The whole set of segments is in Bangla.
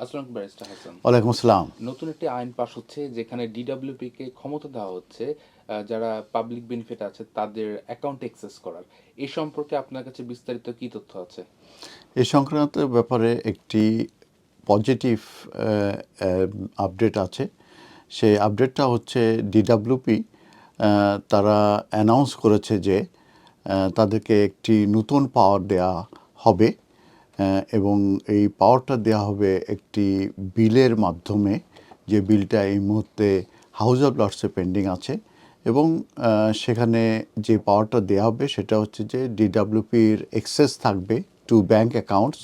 ওয়ালাইকুম আসসালাম। নতুন একটি আইন পাশ হচ্ছে যেখানে ডিডব্লিউপি কে ক্ষমতা দেওয়া হচ্ছে যারা পাবলিক বেনিফিট আছে তাদের অ্যাকাউন্ট অ্যাক্সেস করার। এই সম্পর্কে আপনার কাছে বিস্তারিত কি তথ্য আছে? এই সংক্রান্ত ব্যাপারে একটি পজিটিভ আপডেট আছে। সেই আপডেটটা হচ্ছে ডিডাব্লিউপি তারা অ্যানাউন্স করেছে যে তাদেরকে একটি নতুন পাওয়ার দেয়া হবে। এবং এই পাওয়ারটা দেওয়া হবে একটি বিলের মাধ্যমে। যে বিলটা এই মুহূর্তে হাউস অফ লর্ডসে পেন্ডিং আছে এবং সেখানে যে পাওয়ারটা দেওয়া হবে সেটা হচ্ছে যে ডিডাব্লিউপির এক্সেস থাকবে টু ব্যাংক অ্যাকাউন্টস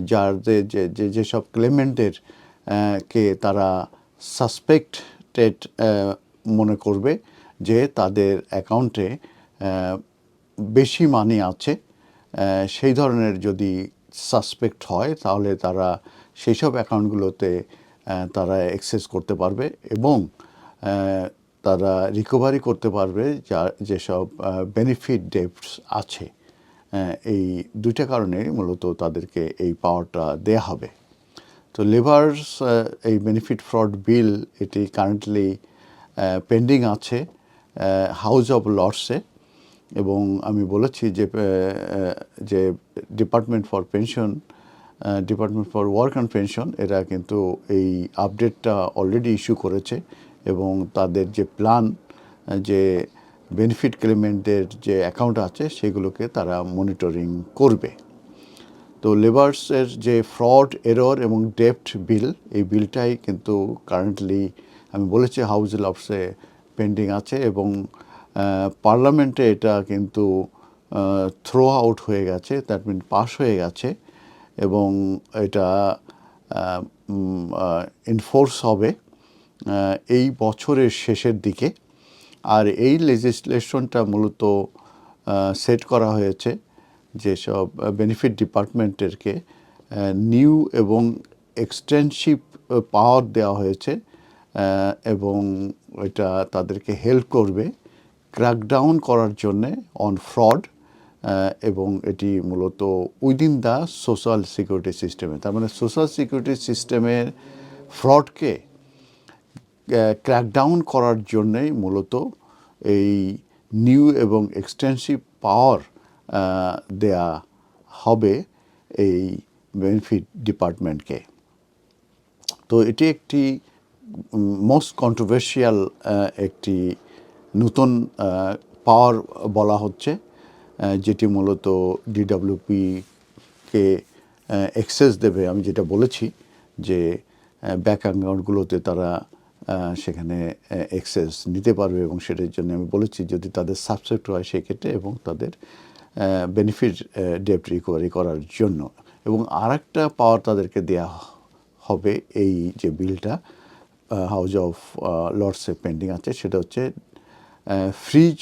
যার যে যেসব ক্লেমেন্টের কে তারা সাসপেক্টেড মনে করবে যে তাদের অ্যাকাউন্টে বেশি মানি আছে সেই ধরনের যদি সাসপেক্ট হয়, তাহলে তারা সেই সব অ্যাকাউন্টগুলোতে তারা অ্যাক্সেস করতে পারবে এবং তারা রিকভারি করতে পারবে যা, যেসব বেনিফিট ডেপস আছে। এই দুইটা কারণে মূলত তাদেরকে এই পাওয়ারটা দেয়া হবে। তো লেবার্স এই বেনিফিট ফ্রড বিল এটি কারেন্টলি পেন্ডিং আছে হাউস অফ লর্ডসে এবং আমি বলেছি যে যে department for pension department for work and pension এরা কিন্তু এই আপডেটটা অলরেডি ইস্যু করেছে এবং তাদের যে প্ল্যান যে বেনিফিট ক্লেমেন্টের যে অ্যাকাউন্ট আছে, সেগুলোকে তারা মনিটরিং করবে। তো লেবার্সের যে ফ্রড এরর এবং ডেপ্ট বিল এই বিলটাই কিন্তু কারেন্টলি আমি বলেছি হাউস লফসে পেন্ডিং আছে এবং পার্লামেন্টে এটা কিন্তু থ্রো আউট হয়ে গেছে দ্যাট মিন পাস হয়ে গেছে এবং এটা ইনফোর্স হবে এই বছরের শেষের দিকে। আর এই লেজিসলেশনটা মূলত সেট করা হয়েছে যেসব বেনিফিট ডিপার্টমেন্টেরকে নিউ এবং এক্সটেনসিভ পাওয়ার দেওয়া হয়েছে এবং এটা তাদেরকে হেল্প করবে। ক্র্যাকডাউন করার জন্যে অন ফ্রড এবং এটি মূলত উইদিন দ্য সোশ্যাল সিকিউরিটি সিস্টেমে তার মানে সোশ্যাল সিকিউরিটি সিস্টেমের ফ্রডকে ক্র্যাকডাউন করার জন্যেই মূলত এই নিউ এবং এক্সটেন্সিভ পাওয়ার দেয়া হবে এই বেনিফিট ডিপার্টমেন্টকে তো এটি একটি মোস্ট কন্ট্রোভার্সিয়াল একটি নতুন পাওয়ার বলা হচ্ছে যেটি মূলত ডিডাব্লিউপিকে এক্সেস দেবে। আমি যেটা বলেছি যে ব্যাক অ্যাকাউন্টগুলোতে তারা সেখানে এক্সেস নিতে পারবে এবং সেটার জন্য আমি বলেছি যদি তাদের সাবসেক্ট হয় সেক্ষেত্রে এবং তাদের বেনিফিট ডেপ্ট রিকভারি করার জন্য। এবং আর একটা পাওয়ার তাদেরকে দেয়া হবে এই যে বিলটা হাউস অফ লর্ডসে পেন্ডিং আছে, সেটা হচ্ছে ফ্রিজ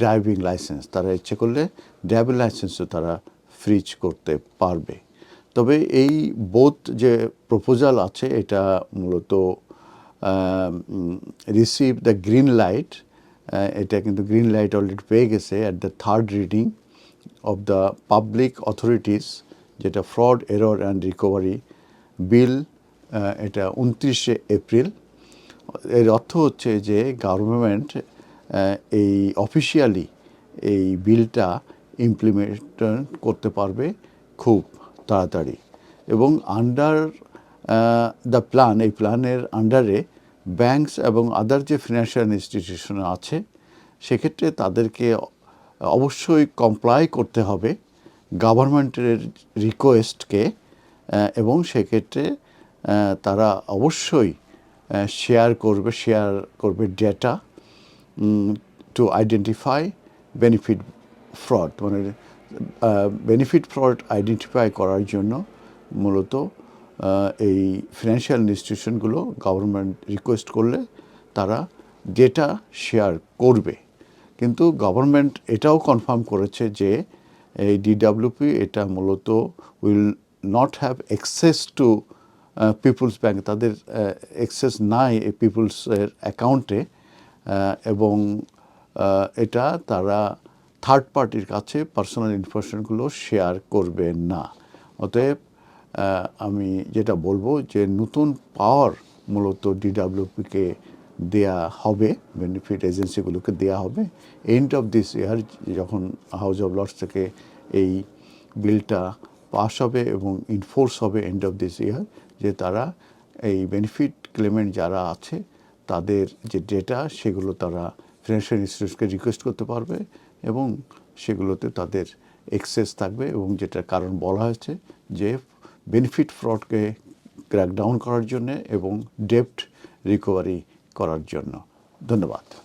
ড্রাইভিং লাইসেন্স তারা ইচ্ছে করলে ড্রাইভিং লাইসেন্সও তারা ফ্রিজ করতে পারবে। তবে এই বোধ যে প্রপোজাল আছে, এটা মূলত রিসিভ দ্য গ্রিন লাইট এটা কিন্তু গ্রিন লাইট অলরেডি পেয়ে গেছে at the third reading of the public authorities যেটা fraud error and recovery bill এটা উনত্রিশে এপ্রিল। এর অর্থ হচ্ছে যে গভর্নমেন্ট এই অফিসিয়ালি এই বিলটা ইমপ্লিমেন্ট করতে পারবে খুব তাড়াতাড়ি। এবং আন্ডার দ্য প্ল্যান এই প্ল্যানের আন্ডারে ব্যাংকস এবং আদার যে ফিনান্সিয়াল ইনস্টিটিউশন আছে, সেক্ষেত্রে তাদেরকে অবশ্যই কমপ্লাই করতে হবে গভর্নমেন্টের রিকোয়েস্টকে এবং সেক্ষেত্রে তারা অবশ্যই শেয়ার করবে শেয়ার করবে data to identify benefit fraud মানে বেনিফিট ফ্রড আইডেন্টিফাই করার জন্য মূলত এই ফিনান্সিয়াল ইনস্টিটিউশনগুলো গভর্নমেন্ট রিকোয়েস্ট করলে তারা ডেটা শেয়ার করবে। কিন্তু গভর্নমেন্ট এটাও কনফার্ম করেছে যে এই ডিডাব্লিউপি এটা মূলত will not have access to people's bank তাদের অ্যাক্সেস নাই এই পিপুলসের অ্যাকাউন্টে এবং এটা তারা থার্ড পার্টির কাছে পার্সোনাল ইনফরমেশনগুলো শেয়ার করবে না। অতএব আমি যেটা বলব যে নতুন পাওয়ার মূলত ডিডাব্লিউপিকে দেয়া হবে বেনিফিট এজেন্সিগুলোকে দেয়া হবে। এন্ড অফ দিস ইয়ার যখন হাউস অফ লর্ডস থেকে এই বিলটা পাস হবে এবং ইনফোর্স হবে এন্ড অফ দিস ইয়ার যে তারা এই বেনিফিট ক্লেমেন্ট যারা আছে তাদের যে ডেটা সেগুলো তারা ফিনান্সিয়াল ইনস্টিটিউটকে রিকোয়েস্ট করতে পারবে এবং সেগুলোতে তাদের এক্সেস থাকবে এবং যেটার কারণ বলা হয়েছে যে বেনিফিট ফ্রডকে ক্র্যাকডাউন করার জন্য এবং ডেপ্ট রিকভারি করার জন্য। ধন্যবাদ।